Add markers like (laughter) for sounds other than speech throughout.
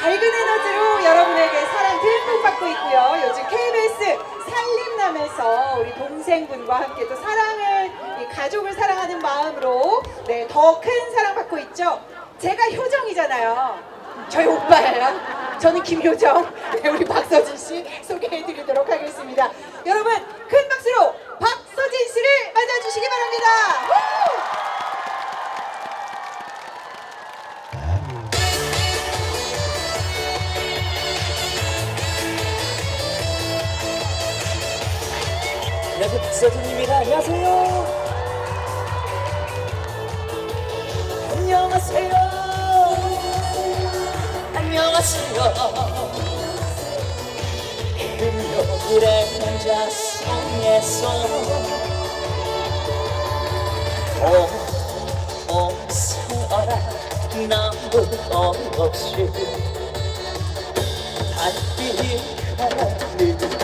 밝은 에너지로 여러분에게 사랑 듬뿍 받고 있고요. 요즘 KBS 살림남에서 우리 동생분과 함께 또 사랑을, 이 가족을 사랑하는 마음으로 네, 더 큰 사랑 받고 있죠. 제가 효정이잖아요. 저희 오빠예요. 저는 김효정. 네, 우리 박서진 씨 소개해드리도록 하겠습니다. 여러분 큰 박수로 박서진 씨를 맞아주시기 바랍니다. 우! 안녕하세요. 박서진입니다. 안녕하세요. 안녕하세요. 안녕하세요. 금요일에 남자 성에서 옹옹서라. 나무 없이 달빛이 하늘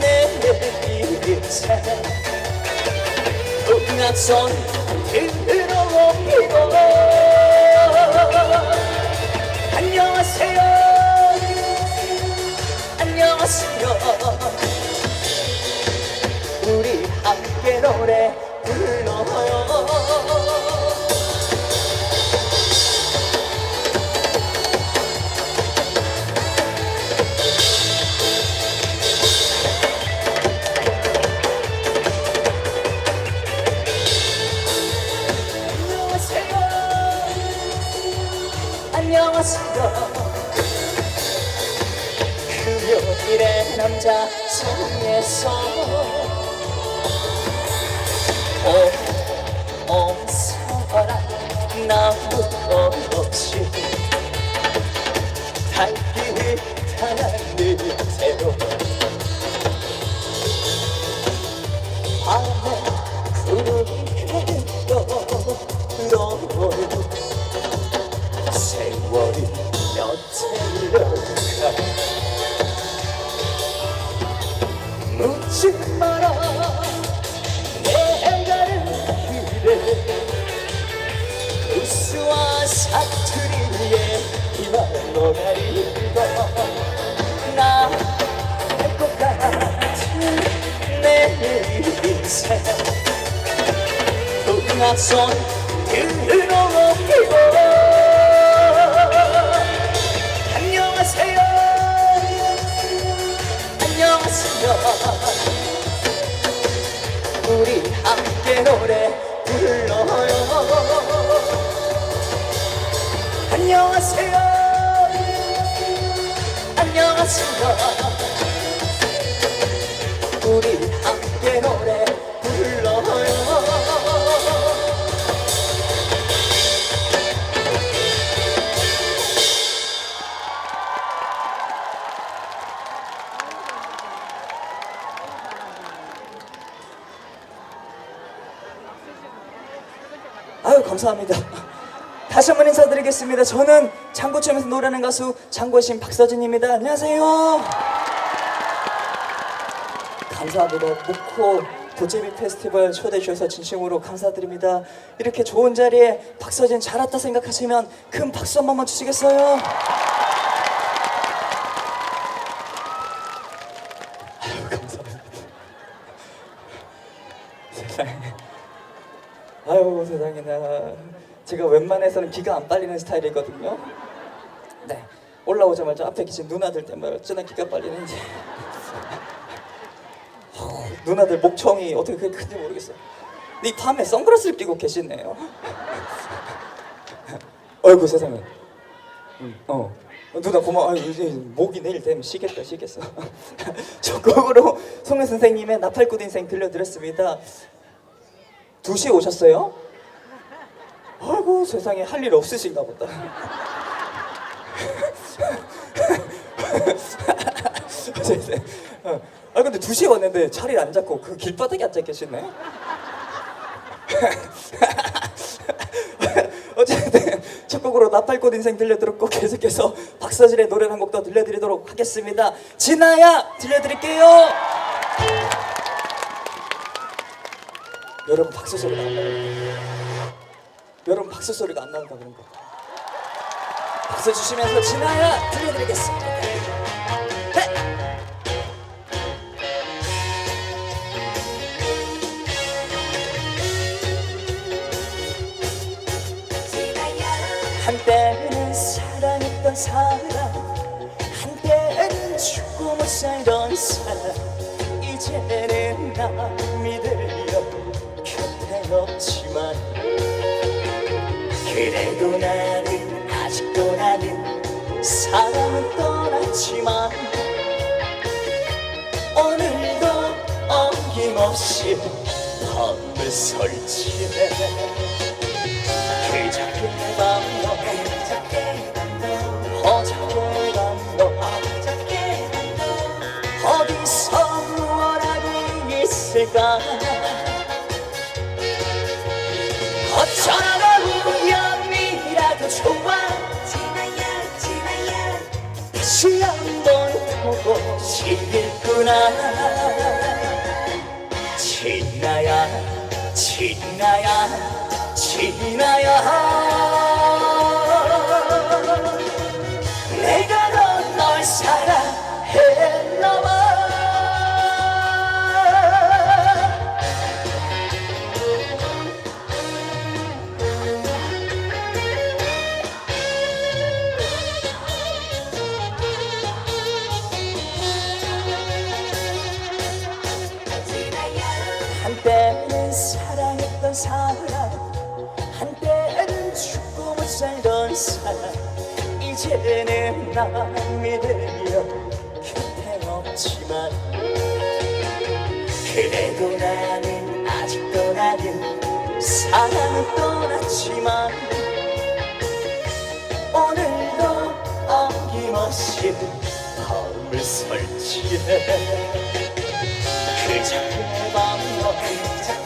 내 인생 음악선 들어오고 안녕하세요. 안녕하세요. 우리 함께 노래 불러요 자 성에서. 옹옹서라 나무 없이 달빛 하늘새로 밤에 구름이 떠오르고 세월이 며칠일 우수한 사투리에 이만 노가리고 나 할 것 같은 내 인생. 음악선 들어오고 안녕하세요. 안녕하세요. 우리 함께 노래 안녕하세요. 안녕하세요 우리 함께 노래 불러요. 아유 감사합니다. 다시 한번 인사드리겠습니다. 저는 장고점에서 노래하는 가수 장고신 박서진입니다. 안녕하세요. 감사합니다. 목호 도제비 페스티벌 초대해 주셔서 진심으로 감사드립니다. 이렇게 좋은 자리에 박서진 잘 왔다 생각하시면 큰 박수 한 번만 주시겠어요? 아유 감사합니다. (laughs) 세상에. 아유 세상에나 제가 웬만해서는 기가 안 빨리는 스타일이거든요. 네 올라오자마자 앞에 계신 누나들 때문에 어쩌나 기가 빨리는지 (laughs) 어, 누나들 목청이 어떻게 그렇게 큰지 모르겠어요. 근데 이 밤에 선글라스를 끼고 계시네요. (laughs) 어이구 세상에. 음, 어. 누나 고마워. 아유, 목이 내일 되면 쉬겠다, 쉬겠어. (laughs) 저 곡으로 송혜 선생님의 나팔꽃 인생 들려드렸습니다. 2시에 오셨어요? 아 아이고 세상에 할 일 없으신가 보다. 어. (laughs) 아 근데 2시에 왔는데 자리를 안 잡고 그 길바닥에 앉아 계시네. (laughs) 어쨌든 첫 곡으로 나팔꽃 인생 들려드렸고 계속해서 박서진의 노래 한 곡 더 들려드리도록 하겠습니다. 진아야 들려드릴게요. 여러분 박수 소리가 안 나요. 여러분 박수 소리가 안 나는가 그런 거. 박수 주시면서 진아야 들려드리겠습니다. 네. 한때는 사랑했던 사람 한때는 죽고 못 살던 사람 이제는 남이 들 려 곁에 없지만 그래도 나는 아직도 나는 사랑은 떠났지만 오늘도 어김없이 밤을 설치해 그저께 밤너 어저께 밤너 어디서 무엇하고 있을까 좋아 다시 한번 보고 싶구나. 진나야 진나야 진나야 살던 사람 이제는 남이 되려 곁에 없지만 그래도 나는 아직도 나는 사랑은 떠났지만 오늘도 어김없이 밤을 설치해 그저께 밤너 어저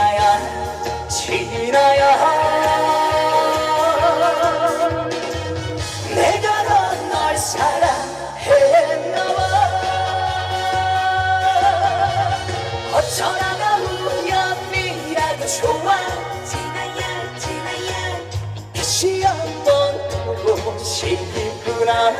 우연이라도 좋아 다시 한번 보고 싶구나